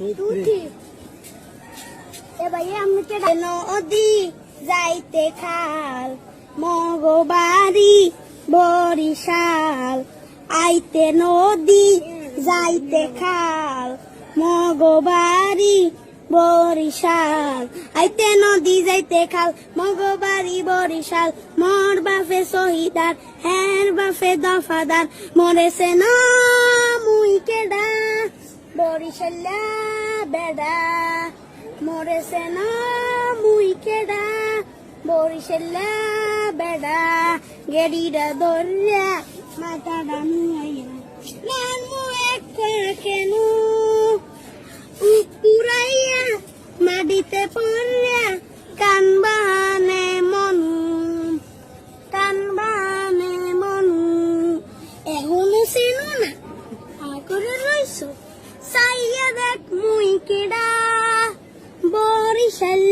নদী যাইতে খাল মগবাড়ি বরিশাল। আইতে নদী, যাইতে খাল মগবাড়ি বরিশাল। আইতে নদী, যাইতে খাল মগবাড়ি বরিশাল। মোর বাফে শহীদার হ্যার বাফে দফাদার। মরেছে না বরিশাল্লা বেডা মরেছে না মুই কেডা, বরিশাল্লা বেডা, গেডিরা দরিয়া মাথাটা নুয়াইয়া নান মু এক কেন পুরাইয়া মাটিতে পড়িয়া মনু, কান বাহানে মনু। এখনও চেনো না চাইয়া দেখ মুই কেডা? বরিশাল